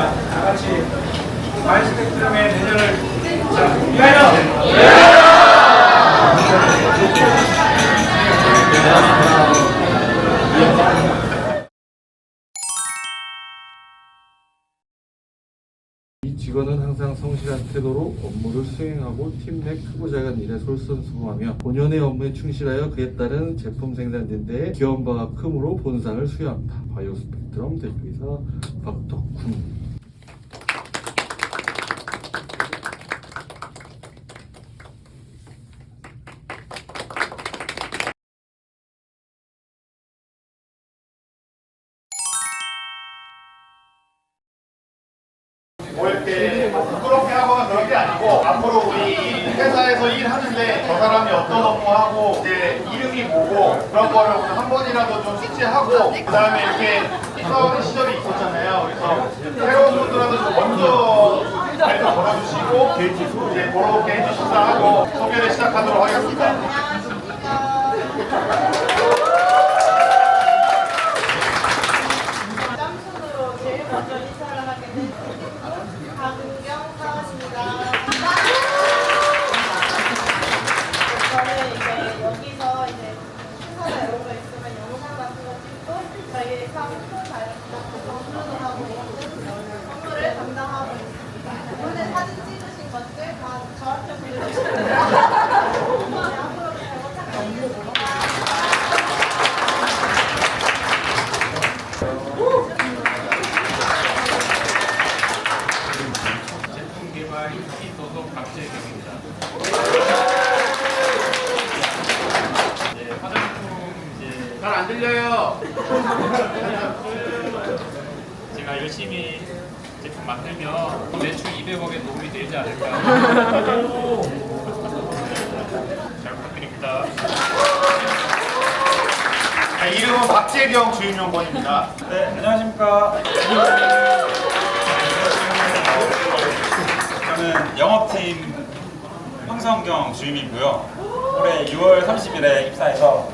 자, 다 같이 마이스펙트럼의 내년을 자, 위하여! 이 직원은 항상 성실한 태도로 업무를 수행하고 팀내 크고작은 일에 솔선수범하며 본연의 업무에 충실하여 그에 따른 제품 생산 된데 기여한 바가 크므로 본상을 수여합니다. 바이오 스펙트럼 대표이사 박덕훈 사람이 어떤 업무하고 이제 이름이 뭐고 그런 거를 오늘 한 번이라도 좀 숙지하고 그 다음에 이렇게 싸우는 시절이 있었잖아요. 그래서 새로운 분들한테 좀 먼저 잘좀 걸어주시고 이제 그렇게 해주신다 하고 소개를 시작하도록 하겠습니다. 짬순으로 제일 먼저 인사를 하게 된 박은경 사원입니다. 저는 이제 여기서 이제 행사나 이런 거 있으면 영상 같은 거 찍고 저희 상품 다이렉트 선물도 하고 있는 선물을 담당하고 있습니다. 오늘 사진 찍으신 것들 다 저한테 보내주시면 됩니다. 네, 앞으로도 잘 부탁드립니다. 개발 인기 소속 박재경입니다. 이제 화장품 이제 잘 안 들려요. 제가 열심히 제품 만들면 매출 200억에 도움이 되지 않을까. 잘 부탁드립니다. 자, 이름은 박재경 주임용건입니다. 네, 안녕하십니까. 저는 영업팀 황성경 주임이고요. 올해 6월 30일에 입사해서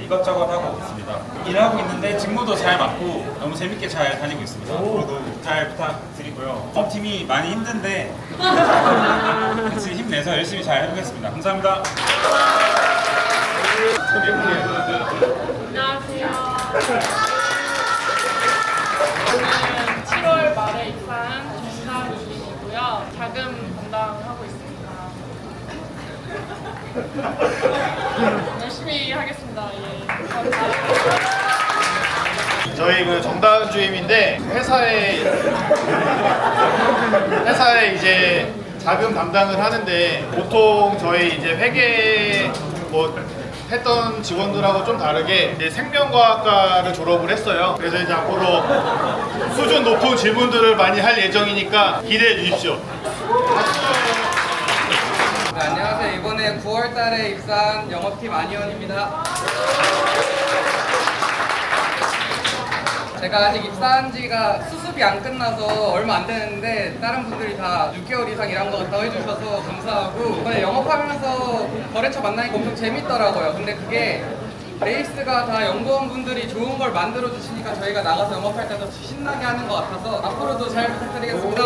이것저것 하고 있습니다. 일하고 있는데 직무도 잘 맞고 너무 재밌게 잘 다니고 있습니다. 모두 잘 부탁드리고요. 영업팀이 많이 힘든데 같이 힘내서 열심히 잘 해보겠습니다. 감사합니다. 안녕하세요. 저는 7월 말에 입사한 정사님이고요. 자금 담당하고 있습니다. 열심히 하겠습니다. 예. 감사합니다. 저희 그 정다은 주임인데 회사에 회사에 이제 자금 담당을 하는데 보통 저희 이제 회계 뭐 했던 직원들하고 좀 다르게 이제 생명과학과를 졸업을 했어요. 그래서 이제 앞으로 수준 높은 질문들을 많이 할 예정이니까 기대해 주십시오. 네, 안녕하세요. 이번에 9월 달에 입사한 영업팀 안희원입니다. 제가 아직 입사한 지가 수습이 안 끝나서 얼마 안 되는데 다른 분들이 다 6개월 이상 일한 거더 해주셔서 감사하고 이번에 영업하면서 거래처 만나니까 엄청 재밌더라고요. 근데 그게 베이스가 다 연구원 분들이 좋은 걸 만들어 주시니까 저희가 나가서 영업할 때더 신나게 하는 것 같아서 앞으로도 잘 부탁드리겠습니다.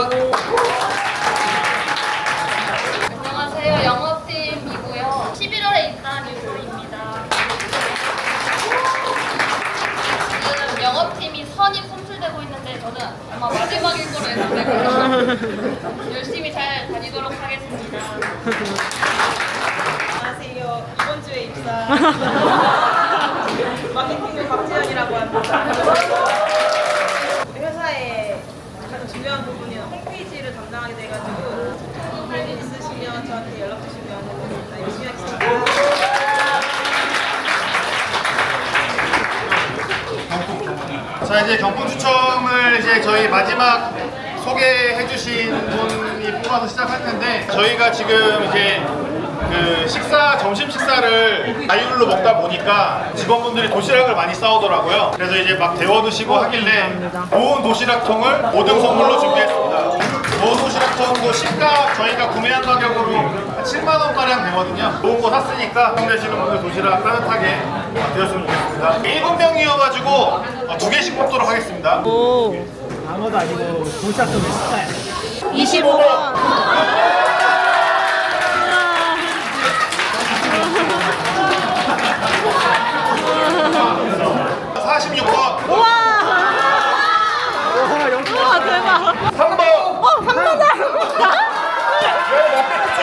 안녕하세요. 영업팀이고요. 11월에 입사한 유소입니다. 지금 영업 팀이 선임 선출되고 있는데 저는 아마 마지막일 거로 예상되고요. 열심히 잘 다니도록 하겠습니다. 안녕하세요. 이번 주에 입사 마케팅부 박지현이라고 합니다. 우리 회사의 가장 중요한 부분이 홈페이지를 담당하게 돼가지고 고민 있으시면 저한테 연락 주시면 열심히 하겠습니다. 자 이제 경품 추첨을 이제 저희 마지막 소개해 주신 분이 뽑아서 시작할 텐데 저희가 지금 이제 그 식사 점심 식사를 자율로 먹다 보니까 직원분들이 도시락을 많이 싸오더라고요. 그래서 이제 막 데워 드시고 하길래 좋은 도시락통을 5등 선물로 준비했습니다. 좋은 도시락통도 시가 저희가 구매한 가격으로 한 7만 원 가량 되거든요. 좋은 거 샀으니까 힘내시는 분들 도시락 따뜻하게 드셨으면 좋겠습니다. 7명이어가지고 두 개씩 뽑도록 하겠습니다. 방어도 아니고 동작도 몇 숫자야? 25번. 사십육 번 와 여기 우와 대박. 3번 어, 한 번다. 아. 23번 이십육 번 27번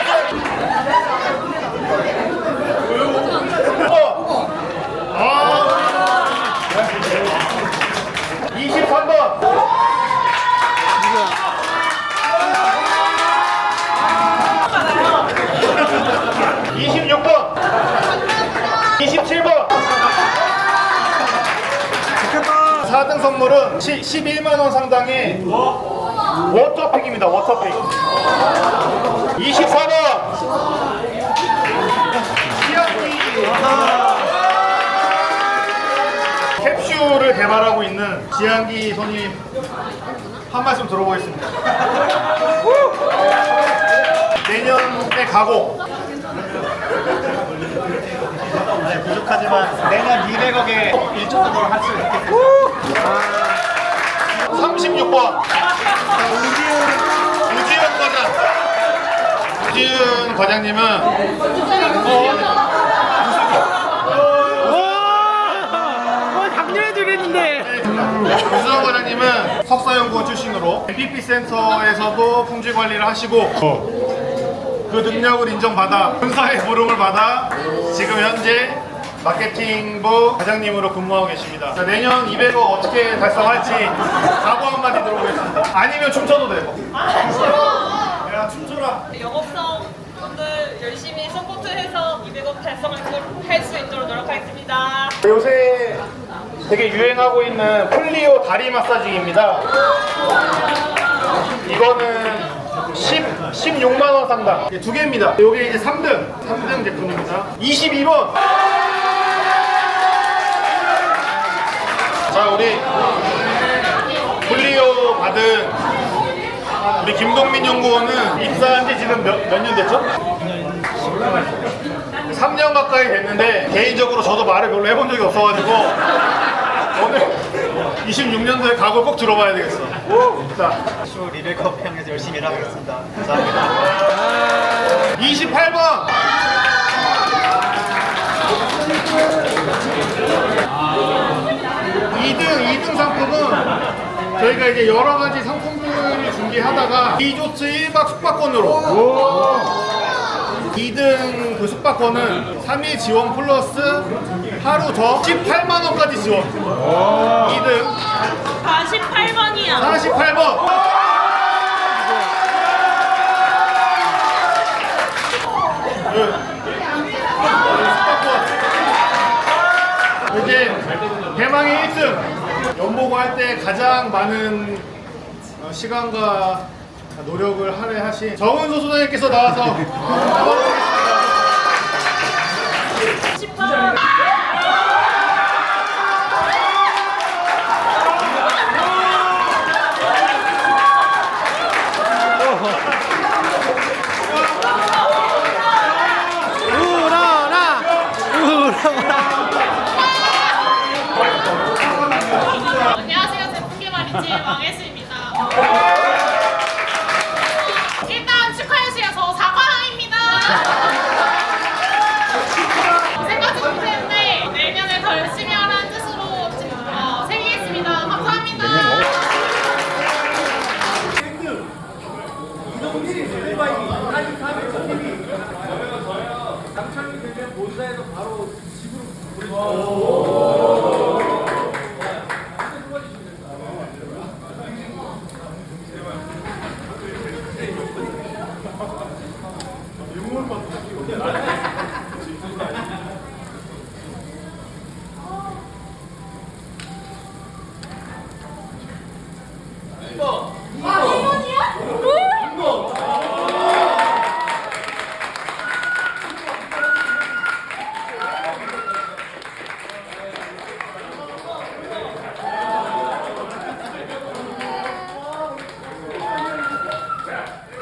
4등 선물은 11만원 상당의 워터팩입니다. 워터팩 24번 캡슐을 개발하고 있는 지한기 손님 한 말씀 들어보겠습니다. 내년에 가고 네, 부족하지만 내년 200억에 일정 정도 할수 있겠습니다. 36번 우지은 과장 우지은 과장님은 와 작년에 드렸는데 유수원 과장님은 석사연구원 출신으로 MPP 센터에서도 품질 관리를 하시고 그 능력을 인정받아 본사의 부름을 받아 지금 현재 마케팅부 과장님으로 근무하고 계십니다. 자, 내년 200억 어떻게 달성할지 각오 한마디 들어보겠습니다. 아니면 춤춰도 되고. 야 춤춰라. 영업성 분들 열심히 서포트해서 200억 달성할 수 있도록 노력하겠습니다. 요새 되게 유행하고 있는 플리오 다리 마사지기입니다. 이거는 10, 16만 원 상당. 두 개입니다. 요게 이제 3등, 3등 제품입니다. 22번. 자, 우리 플리오 받은 우리 김동민 연구원은 입사한 지 지금 몇년 됐죠? 3년 가까이 됐는데 개인적으로 저도 말을 별로 해본 적이 없어가지고 오늘 26년도에 각오 꼭 들어봐야 되겠어. 자, 슈 리베컵 향해서 열심히 일하겠습니다. 감사합니다. 28번. 이등이등 상품은 저희가 이제 여러 가지 상품들을 준비하다가 리조트 1박 숙박권으로 2등 그 숙박권은 3일 지원 플러스 하루 더 18만 원까지 지원. 2등 48번이야. 48번. 이제 대망의 1등 연보고 할 때 가장 많은 어, 시간과 노력을 할애하신 정은소 소장님께서 나와서 고맙습니다. 10번.